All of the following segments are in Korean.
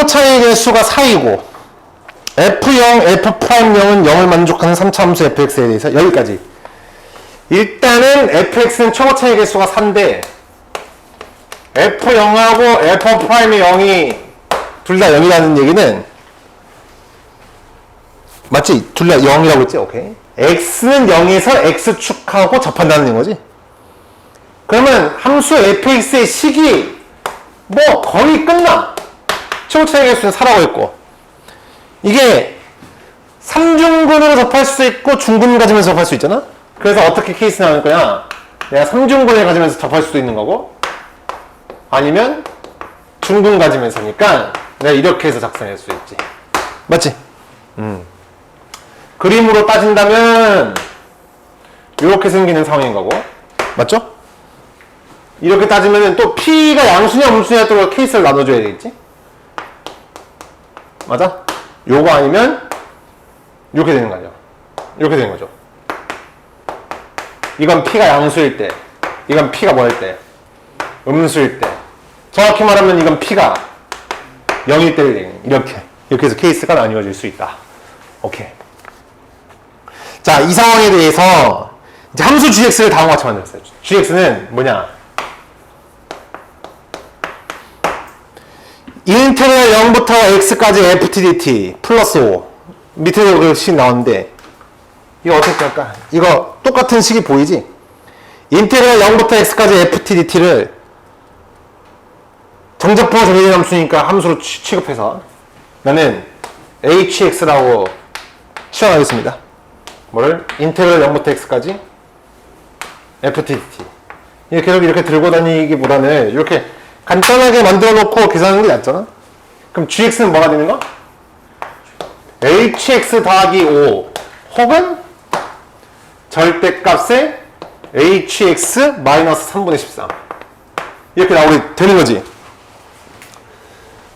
초차의 개수가 4이고 F0, F'0은 0을 만족하는 3차 함수 fx에 대해서 여기까지 일단은 fx는 초차의 개수가 3인데 F0하고 F'의 0이 둘 다 0이라는 얘기는 맞지? 둘 다 0이라고 했지? 오케이. x는 0에서 x축하고 접한다는 거지? 그러면 함수 fx의 식이 뭐 거의 끝나. 최고차의 개수는 4라고 했고 이게 3중근으로 접할 수 있고 중근 가지면서 접할 수 있잖아? 그래서 어떻게 케이스 나올 거냐? 내가 3중근을 가지면서 접할 수도 있는 거고 아니면 중근 가지면서니까 내가 이렇게 해서 작성할 수 있지. 맞지? 음. 그림으로 따진다면 이렇게 생기는 상황인 거고 맞죠? 이렇게 따지면 또 P가 양수냐 음수냐 또 케이스를 나눠줘야 되겠지? 맞아? 요거 아니면 이렇게 되는 거 아니야? 이렇게 되는 거죠. 이건 P가 양수일 때, 이건 P가 뭐일 때? 음수일 때. 정확히 말하면 이건 P가 0일 때를 얘기해. 이렇게. 이렇게 해서 케이스가 나뉘어질 수 있다. 오케이. 자, 이 상황에 대해서 이제 함수 gx를 다음과 같이 만들었어요. gx는 뭐냐? 인테그랄 0부터 x까지 ftdt 플러스 5 밑에도 그식 나오는데 이거 어떻게 할까? 이거 똑같은 식이 보이지? 인테그랄 0부터 x까지 ftdt를 정적분호 정의된 함수니까 함수로 취- 취급해서 나는 hx라고 취합하겠습니다. 뭐를? 인테그랄 0부터 x까지 ftdt 이렇게 이렇게 들고 다니기보다는 이렇게 간단하게 만들어 놓고 계산하는 게 낫잖아? 그럼 gx는 뭐가 되는 거? hx 더하기 5 혹은 절대값의 hx 마이너스 3분의 13 이렇게 나오게 되는 거지.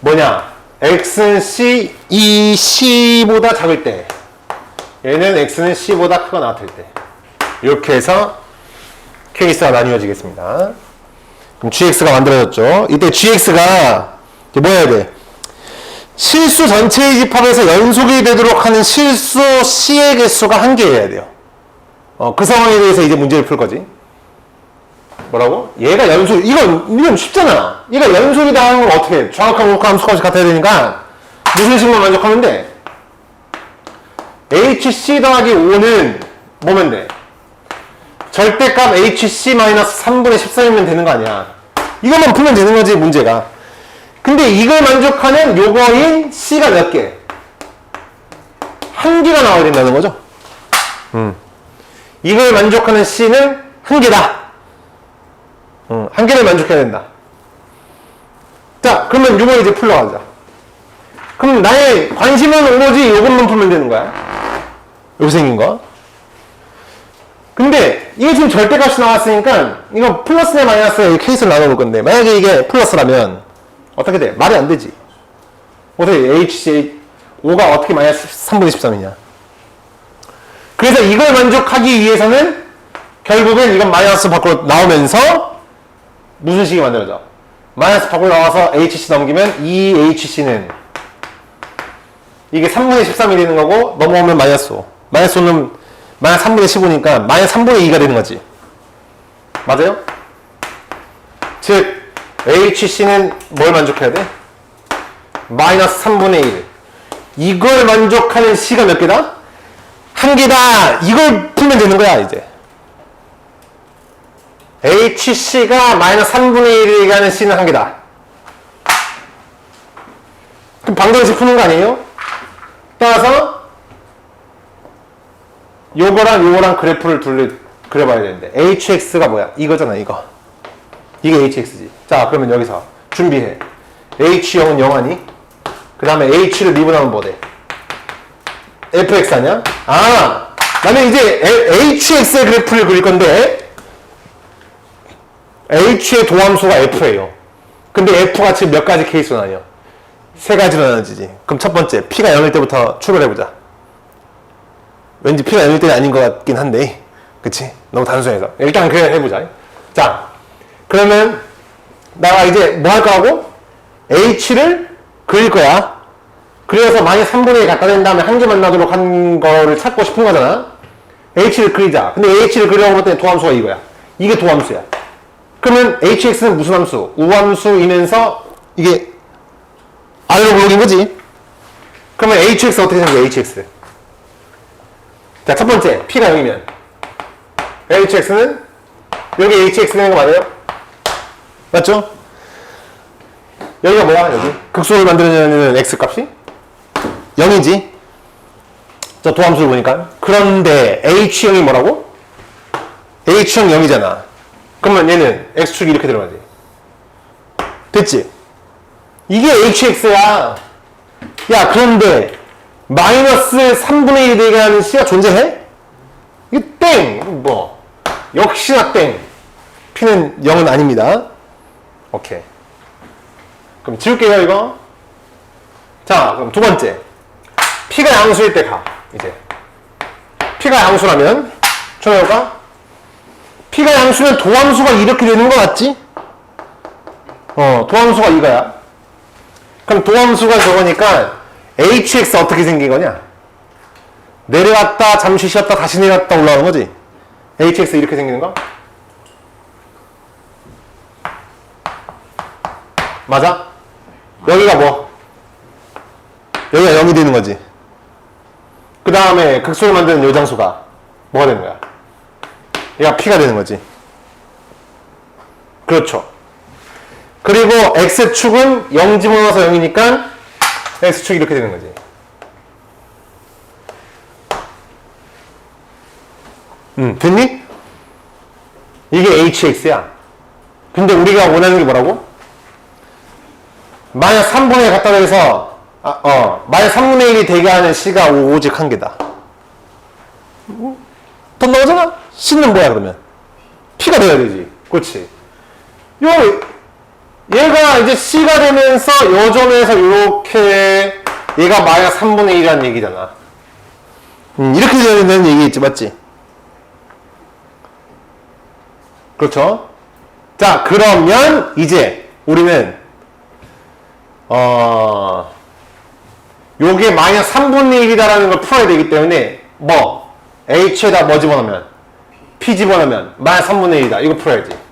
뭐냐? x는 c 이 c보다 작을 때 얘는 x는 c보다 크거나 같을 때. 이렇게 해서 케이스가 나뉘어지겠습니다 그럼 gx가 만들어졌죠 이때 gx가 뭐 해야 돼 실수 전체의 집합에서 연속이 되도록 하는 실수 c의 개수가 한 개여야 돼요 어, 그 상황에 대해서 이제 문제를 풀 거지 뭐라고? 얘가 연속, 이건, 이건 쉽잖아. 얘가 연속이다 하는 건 어떻게 해? 정확한 우극 함수값이 같아야 되니까, 무슨 식만 만족하면 돼? hc 더하기 5는 뭐면 돼? 절대값 hc-3분의 13이면 되는 거 아니야. 이것만 풀면 되는 거지, 문제가. 근데 이걸 만족하는 요거인 c가 몇 개? 한 개가 나와야 된다는 거죠. 음. 이걸 만족하는 c는 한 개다. 응, 한 개를 만족해야 된다. 자, 그러면 이거 이제 풀러가자. 그럼 나의 관심은 오로지 이것만 풀면 되는 거야. 여기 생긴 거. 근데 이게 지금 절대값이 나왔으니까 이거 플러스냐 마이너스냐 이 케이스를 나눠볼 건데 만약에 이게 플러스라면 어떻게 돼? 말이 안 되지. 어떻게 HCA 5가 어떻게 마이너스 3분의 13이냐. 그래서 이걸 만족하기 위해서는 결국엔 이건 마이너스 밖으로 나오면서 무슨 식이 만들어져? 마이너스 밖으로 나와서 HC 넘기면 이 HC는 이게 3분의 13이 되는 거고 넘어오면 마이너스 5 마이너스 5는 마이너스 3분의 15니까 마이너스 3분의 2가 되는 거지 맞아요? 즉 HC는 뭘 만족해야 돼? 마이너스 3분의 1 이걸 만족하는 C가 몇 개다? 한 개다 이걸 풀면 되는 거야 이제 HC가 마이너스 3분의 1이 가는 C는 한 개다. 그럼 방정식 푸는 거 아니에요? 따라서 요거랑 요거랑 그래프를 둘 그려봐야 되는데 HX가 뭐야? 이거잖아 이거. 이게 HX지. 자 그러면 여기서 준비해. H0은 0하니? 그 다음에 H를 미분하면 뭐 돼? FX 아니야? 아! 나는 이제 HX의 그래프를 그릴 건데 H의 도함수가 F예요. 근데 F가 지금 몇 가지 케이스로 나뉘어? 세 가지로 나눠지지. 그럼 첫 번째, P가 0일 때부터 출발해보자. 왠지 P가 0일 때는 아닌 것 같긴 한데. 그치? 너무 단순해서. 일단 그냥 해보자. 자, 그러면, 나가 이제 뭐 할까 하고? H를 그릴 거야. 그래서 만약 3분의 1 갖다 댄 다음에 한 개 만나도록 한 거를 찾고 싶은 거잖아. h를 그리자. 근데 h를 그리려고 했더니 도함수가 이거야. 이게 도함수야. 그러면 hx는 무슨 함수? 우함수이면서 이게 아래로 블록인 거지. 그러면 hx 어떻게 생겨? hx. 자, 첫 번째 p가 0이면 hx는 여기 hx 되는 거 맞아요? 맞죠? 여기가 뭐야? 여기 극소를 만들어내는 x 값이 0이지. 자, 도함수를 보니까. 그런데 h형이 뭐라고? h형 0이잖아. 그러면 얘는 x축이 이렇게 들어가지. 됐지? 이게 hx야. 야, 그런데 마이너스 3분의 1이 되게 하는 c가 존재해? 이게 땡! 뭐. 역시나 땡. p는 0은 아닙니다. 오케이. 그럼 지울게요, 이거. 자, 그럼 두 번째. p가 양수일 때 가. 이제. p가 양수라면, 쳐내볼까? p가 양수면 도함수가 이렇게 되는 거 맞지? 어, 도함수가 이거야. 그럼 도함수가 저거니까 hx 어떻게 생긴 거냐? 내려왔다, 잠시 쉬었다, 다시 내려왔다 올라오는 거지? hx 이렇게 생기는 거? 맞아? 여기가 뭐? 여기가 0이 되는 거지. 그 다음에 극소를 만드는 요장수가 뭐가 되는 거야? 얘가 p가 되는 거지. 그렇죠. 그리고 x축은 0 집어넣어서 0이니까 x축이 이렇게 되는 거지. 음, 됐니? 이게 hx야. 근데 우리가 원하는 게 뭐라고? 만약 3분의 1 갖다 대서 아, 어, 만약 3분의 1이 되게 하는 c가 오직 한 개다. 음, 더 나오잖아? c는 뭐야 그러면? p가 돼야 되지. 그렇지. 요 얘가 이제 c가 되면서 요 점에서 이렇게 얘가 마이너스 3분의 1이라는 얘기잖아. 음, 이렇게 된다는 얘기겠지, 맞지? 그렇죠? 자, 그러면 이제 우리는 어 요게 마이너스 3분의 1이다라는 걸 풀어야 되기 때문에 뭐 h에다 뭐 집어넣으면 p 집어넣으면 마이너스 3분의 1이다. 이거 풀어야지.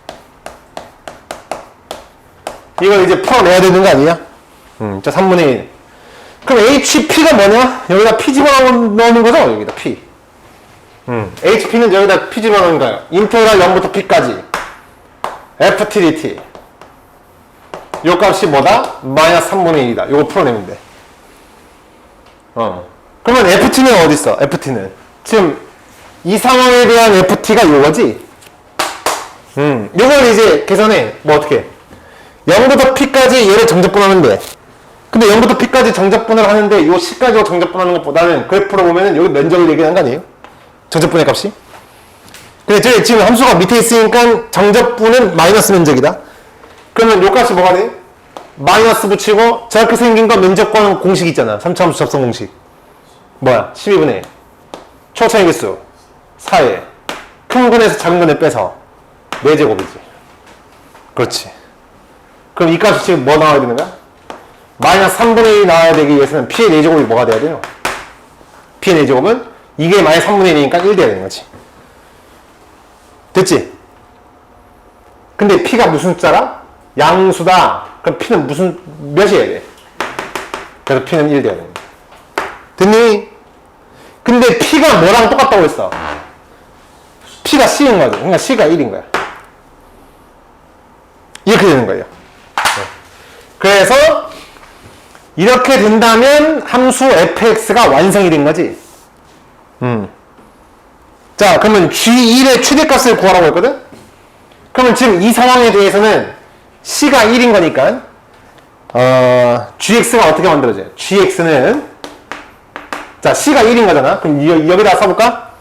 이걸 이제 풀어내야 되는 거 아니야? 음, 자, 3분의 1. 그럼 HP가 뭐냐? 여기다 P 집어넣는 거죠? 여기다 P. 음, HP는 여기다 P 집어넣는 거예요. 인테그랄 0부터 P까지. FTDT. 요 값이 뭐다? 마이너스 3분의 1이다. 요거 풀어내면 돼. 어. 그러면 FT는 어디 있어? FT는. 지금 이 상황에 대한 FT가 요거지? 음, 요걸 이제 계산해. 뭐 어떻게? 0부터 P까지 얘를 정적분하면 돼. 근데 0부터 P까지 정적분을 하는데 요 C까지 정적분하는 것보다는 그래프로 보면은 여기 면적을 얘기하는 거 아니에요? 정적분의 값이? 근데 저희 지금 함수가 밑에 있으니까 정적분은 마이너스 면적이다. 그러면 요 값이 뭐가 돼? 마이너스 붙이고 저렇게 생긴 거 면적과는 공식 있잖아. 3차 함수 접선 공식. 뭐야? 12분의 1. 초차의 개수 4에 큰 근에서 작은 근에 빼서 4제곱이지. 그렇지. 그럼 이 값이 지금 뭐 나와야 되는 거야? 마이너스 3분의 1이 나와야 되기 위해서는 P의 4제곱이 뭐가 돼야 돼요? P의 4제곱은 이게 마이너스 3분의 1이니까 1 돼야 되는 거지. 됐지? 근데 P가 무슨 숫자라? 양수다. 그럼 P는 무슨, 몇이어야 돼? 그래서 P는 1 돼야 됩니다. 됐니? 근데 P가 뭐랑 똑같다고 했어? P가 C인 거죠. 그러니까 C가 1인 거야. 이렇게 되는 거예요. 그래서 이렇게 된다면 함수 fx가 완성이 된 거지. 음. 자, 그러면 g1의 최대값을 구하라고 했거든? 그러면 지금 이 상황에 대해서는 c가 1인 거니까 어, gx가 어떻게 만들어져요? gx는 자, c가 1인 거잖아. 그럼 여, 여기다 써볼까?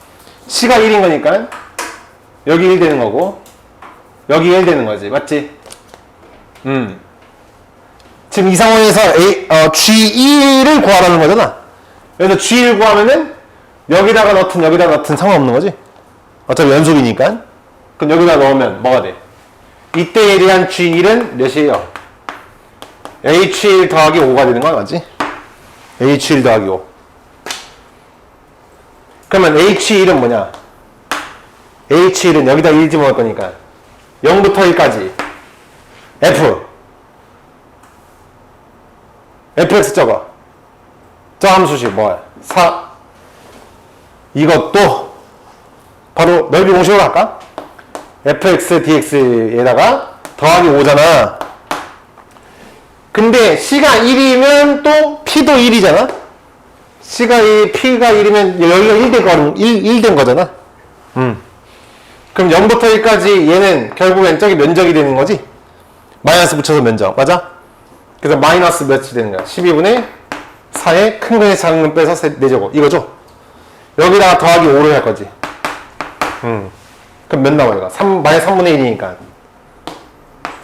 c가 1인 거니까 여기 1 되는 거고 여기 1 되는 거지. 맞지? 음. 지금 이 상황에서 A, 어, G1을 구하라는 거잖아. 그래서 G1 구하면은 여기다가 넣든 여기다 넣든 상관없는 거지. 어차피 연속이니까. 그럼 여기다 넣으면 뭐가 돼? 이때에 대한 G1은 몇이에요? H1 더하기 5가 되는 건 맞지? H1 더하기 5. 그러면 H1은 뭐냐? H1은 여기다 1 집어넣을 거니까 0부터 1까지 F fx 적어 저 함수식 뭐야? 4 이것도 바로 넓이 공식으로 할까? fx dx에다가 더하기 5잖아 근데 c가 1이면 또 p도 1이잖아 c가 1, p가 1이면 여기가 1된 거, 1, 1된 거잖아 음. 그럼 0부터 1까지 얘는 결국엔 저기 면적이 되는 거지 마이너스 붙여서 면적 맞아? 그래서 마이너스 몇이 되는 거야 12분의 4에 큰 거에 작은 거 빼서 4제곱. 이거죠? 여기다가 더하기 5를 할 거지. 음. 그럼 몇 나와요? 3, 마이너스 3분의 1이니까.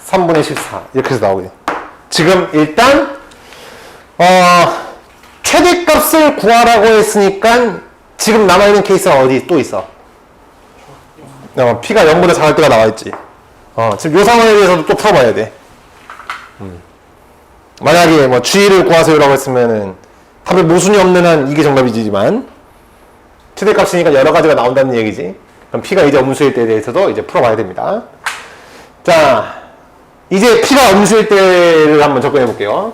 3분의 14 이렇게 해서 나오게 지금 일단 어, 최대값을 구하라고 했으니까 지금 남아있는 케이스가 어디 또 있어? 어, P가 0보다 작을 때가 나와있지. 어, 지금 요 상황에 대해서도 또 풀어봐야 돼. 음. 만약에 뭐 G를 구하세요라고 했으면은 답에 모순이 없는 한 이게 정답이지만 최대값이니까 여러 가지가 나온다는 얘기지 그럼 P가 이제 음수일 때에 대해서도 이제 풀어봐야 됩니다 자 이제 P가 음수일 때를 한번 접근해 볼게요.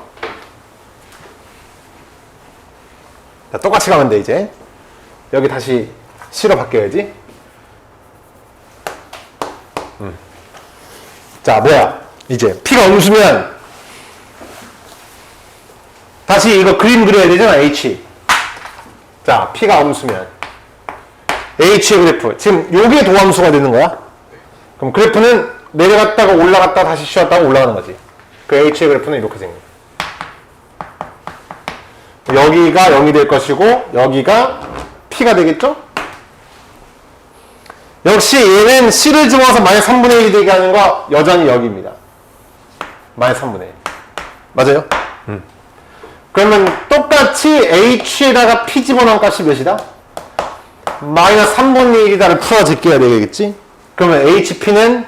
자, 똑같이 가면 돼, 이제. 여기 다시 C로 바뀌어야지. 음. 자, 뭐야. 이제 P가 음수면 다시 이거 그림 그려야 되잖아, H. 자, P가 음수면 H의 그래프. 지금 요게 도함수가 되는 거야? 그럼 그래프는 내려갔다가 올라갔다 다시 쉬었다가 올라가는 거지. 그 H의 그래프는 이렇게 생겨. 여기가 0이 될 것이고 여기가 P가 되겠죠? 역시 얘는 C를 집어서 마이너스 3분의 1이 되게 하는 거 여전히 여기입니다. 마이너스 3분의 1. 맞아요? 그러면 똑같이 H에다가 P 집어넣은 값이 몇이다? 마이너스 3분의 1이다를 풀어 제껴야 되겠지? 그러면 HP는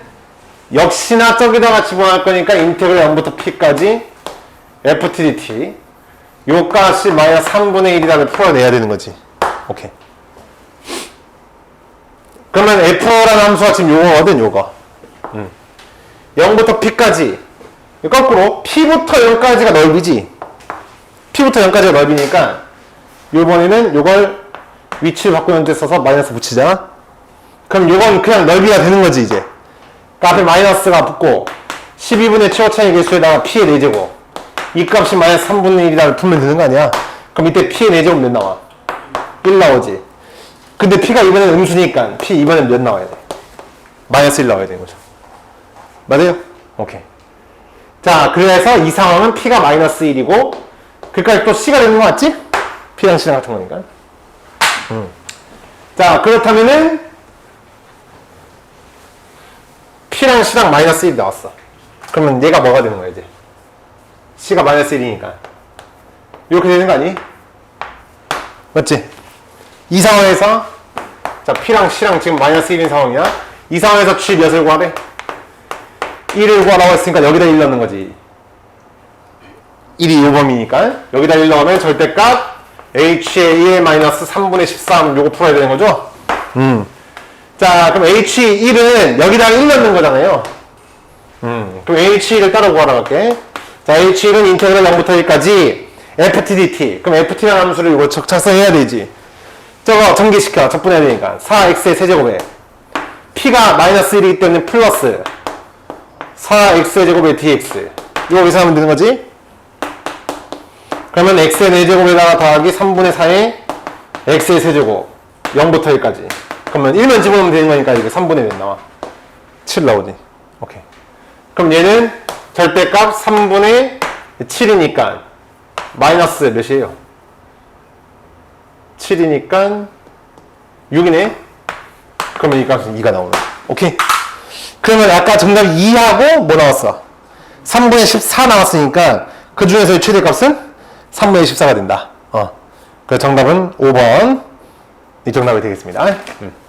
역시나 저기다가 집어넣을 거니까 인테그럴 0부터 p까지 ftdt 요 값이 마이너스 3분의 1이라를 풀어내야 되는 거지 오케이 그러면 f라는 함수가 지금 요거거든 요거 음. 0부터 p까지 거꾸로 p부터 0까지가 넓이지 p부터 0까지가 넓이니까 요번에는 요걸 위치를 바꾸는 데 써서 마이너스 붙이잖아 그럼 요건 그냥 넓이가 되는 거지 이제 그 앞에 마이너스가 붙고 12분의 최고 차이 개수에다가 p의 4제곱 이 값이 마이너스 3분의 1이라고 풀면 되는 거 아니야? 그럼 이때 p의 4제곱 몇 나와? 1 나오지 근데 p가 이번엔 음수니까 p 이번엔 몇 나와야 돼? 마이너스 1 나와야 되는 거죠 맞아요? 오케이 자 그래서 이 상황은 p가 마이너스 1이고 그러니까 또 c가 되는 거 맞지? p랑 c랑 같은 거니까 음. 자 그렇다면은 P랑 C랑 마이너스 1이 나왔어. 그러면 얘가 뭐가 되는 거야, 이제? C가 마이너스 1이니까. 이렇게 되는 거 아니? 맞지? 이 상황에서, 자, P랑 C랑 지금 마이너스 1인 상황이야. 이 상황에서 G 몇을 구하래? 1을 구하라고 했으니까 여기다 1 넣는 거지. 1이 요범이니까. 여기다 1 넣으면 절대값 H의 1 마이너스 3분의 13 요거 풀어야 되는 거죠? 음. 자, 그럼 H1은 여기다가 1 넣는 거잖아요. 음, 그럼 H1을 따로 구하러 갈게. 자, H1은 인테그럴 0부터 1까지 FTDT. 그럼 FT라는 함수를 이거 적- 작성해야 되지. 저거 전개시켜. 적분해야 되니까. 4x의 세제곱에 P가 마이너스 1이기 때문에 플러스 4x의 제곱에 dx. 이거 여기서 하면 되는 거지? 그러면 x의 4제곱에다가 더하기 3분의 4의 x의 세제곱 0부터 1까지. 그러면 1만 집어넣으면 되는 거니까 이게 3분의 1 나와. 7 나오지. 오케이. 그럼 얘는 절대값 3분의 7이니까 마이너스 몇이에요? 7이니까 6이네? 그러면 이 값은 2가 나오는 거야. 오케이. 그러면 아까 정답 2하고 뭐 나왔어? 3분의 14 나왔으니까 그 중에서의 최대값은 3분의 14가 된다. 어. 그 정답은 5번. 이 정답이 되겠습니다. 음.